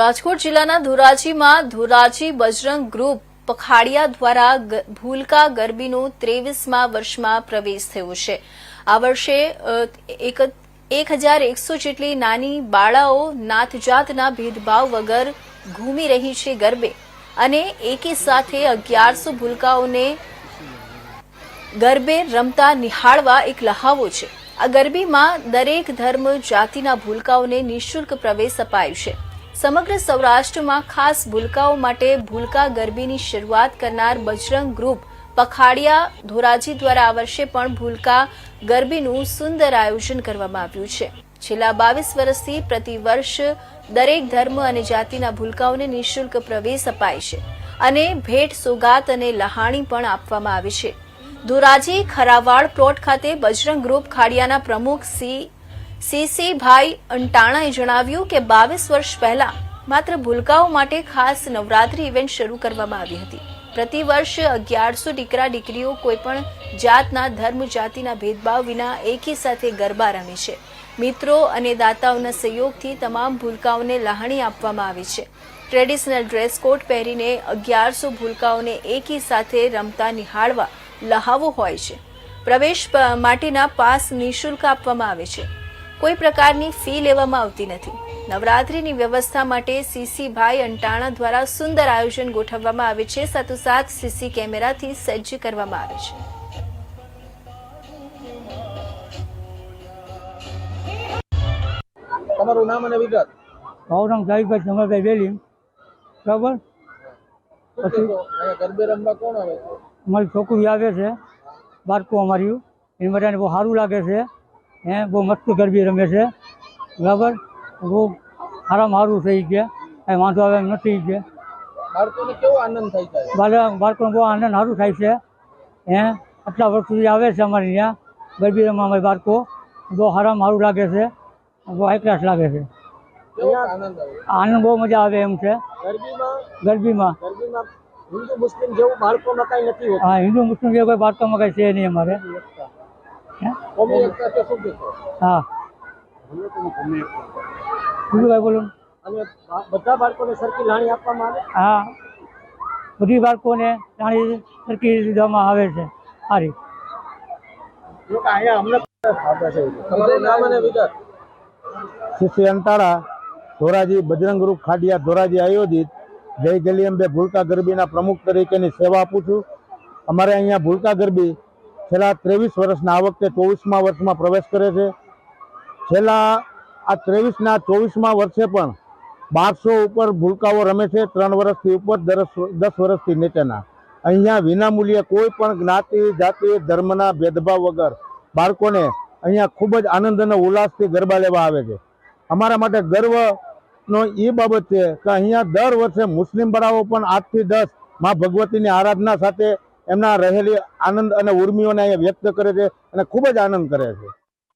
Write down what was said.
રાજકોટ જિલ્લાના ધોરાજીમાં ધોરાજી બજરંગ ગ્રુપ પખાડિયા દ્વારા ભૂલકા ગરબીનો ત્રેવીસમાં વર્ષમાં પ્રવેશ થયો છે. આ વર્ષે એક હજાર એકસો જેટલી નાની બાળાઓ નાતજાતના ભેદભાવ વગર ઘૂમી રહી છે ગરબે અને એકી સાથે અગિયારસો ભૂલકાઓને ગરબે રમતા નિહાળવા એક લહાવો છે. આ ગરબીમાં દરેક ધર્મ જાતિના ભૂલકાઓને નિઃશુલ્ક પ્રવેશ અપાય છે. સમગ્ર સૌરાષ્ટ્રમાં ખાસ ભૂલકાઓ માટે ભૂલકા ગરબીની શરૂઆત કરનાર બજરંગ ગ્રુપ પખાડિયા ધોરાજી દ્વારા આ વર્ષે પણ ભૂલકા ગરબીનું સુંદર આયોજન કરવામાં આવ્યું છે. છેલ્લા બાવીસ વર્ષથી પ્રતિ વર્ષ દરેક ધર્મ અને જાતિના ભૂલકાઓને નિઃશુલ્ક પ્રવેશ અપાય છે અને ભેટ, સોગાત અને લહાણી પણ આપવામાં આવે છે. ધોરાજી ખરાવાડ પ્લોટ ખાતે બજરંગ ગ્રુપ ખાડિયાના પ્રમુખ સી સીસીભાઈ અંટાણાએ જણાવ્યું કે બાવીસ વર્ષ પહેલા માત્ર ભૂલકાઓ માટે ખાસ નવરાત્રી ઇવેન્ટ શરૂ કરવામાં આવી હતી. પ્રતિ વર્ષ અગિયારસો દીકરા દીકરીઓ કોઈપણ જાતના ધર્મ, જાતિના ભેદભાવ વિના એકી સાથે ગરબા રમે છે. મિત્રો અને દાતાઓના સહયોગથી તમામ ભૂલકાઓને લહાણી આપવામાં આવે છે. ટ્રેડિશનલ ડ્રેસ કોડ પહેરીને અગિયારસો ભૂલકાઓને એકી સાથે રમતા નિહાળવા લહાવો હોય છે. પ્રવેશ માટેના પાસ નિઃશુલ્ક આપવામાં આવે છે. કોઈ પ્રકારની ફી લેવામાં આવતી નથી. નવરાત્રીની વ્યવસ્થા માટે સીસીભાઈ અંટાણા દ્વારા સુંદર આયોજન ગોઠવવામાં આવે છે. સાથોસાથ સીસી કેમેરાથી સજ્જ કરવામાં આવે છે. તમારું નામ અને વિગત? મારું નામ જાહિદભાઈ જમાલભાઈ વેલી. બરાબર? પછી? ગરબે રમવા કોણ આવે છે? અમારી છોકરી આવે છે બાળકો અમારી. એની બધાને બહુ સારું લાગે છે. હે? બહુ મસ્ત ગરબી રમે છે. બરાબર? બહુ સારામાં સારું થઈ ગયા કાંઈ વાંધો આવે એમ નથી ગયા બાળકોને કેવો આનંદ થાય છે? બાળકોને બહુ આનંદ સારું થાય છે. હે? આટલા વર્ષ સુધી આવે છે અમારે ત્યાં ગરબી રમવા અમારે બાળકો. બહુ સારામાં સારું લાગે છે. બહુ હાઈ ક્લાસ લાગે છે. આનંદ બહુ મજા આવે એમ છે. ગરબીમાં? ગરબીમાં. હિન્દુ મુસ્લિમ જેવું બાળકોમાં કાંઈ નથી હા હિન્દુ મુસ્લિમ જેવું કોઈ બાળકોમાં કંઈ છે નહીં અમારે. હે? બીજું બોલો? અને બધા બાળકોને સરખી લાણી આપવામાં આવે? હા. બધી બાળકોને જાણી સરખી દીધામાં આવે છે. સારી. તમારું નામ અને વિગત. શ્રી અંતાળા ધોરાજી બજરંગ રૂપ ખાડિયા ધોરાજી આયોજિત. જય ગલીઅંબે ભૂલકા ગરબીના પ્રમુખ તરીકેની સેવા આપું છું. અમારે અહીંયા ભૂલકા ગરબી છેલ્લા ત્રેવીસ વર્ષના આ વખતે ચોવીસમા વર્ષમાં પ્રવેશ કરે છે. છેલ્લા આ ત્રેવીસના ચોવીસમા વર્ષે પણ બારસો ઉપર ભૂલકાઓ રમે છે, ત્રણ વર્ષથી ઉપર દસ વર્ષથી નીચેના. અહીંયા વિનામૂલ્યે કોઈ પણ જ્ઞાતિ, જાતિ, ધર્મના ભેદભાવ વગર બાળકોને અહીંયા ખૂબ જ આનંદ અને ઉલ્લાસથી ગરબા લેવા આવે છે. અમારા માટે ગર્વનો એ બાબત છે કે અહીંયા દર વર્ષે મુસ્લિમ બળાઓ પણ આઠથી દસમાં ભગવતીની આરાધના સાથે એમના રહેલી આનંદ અને ઉર્મિઓને અહીંયા વ્યક્ત કરે છે અને ખૂબ જ આનંદ કરે છે.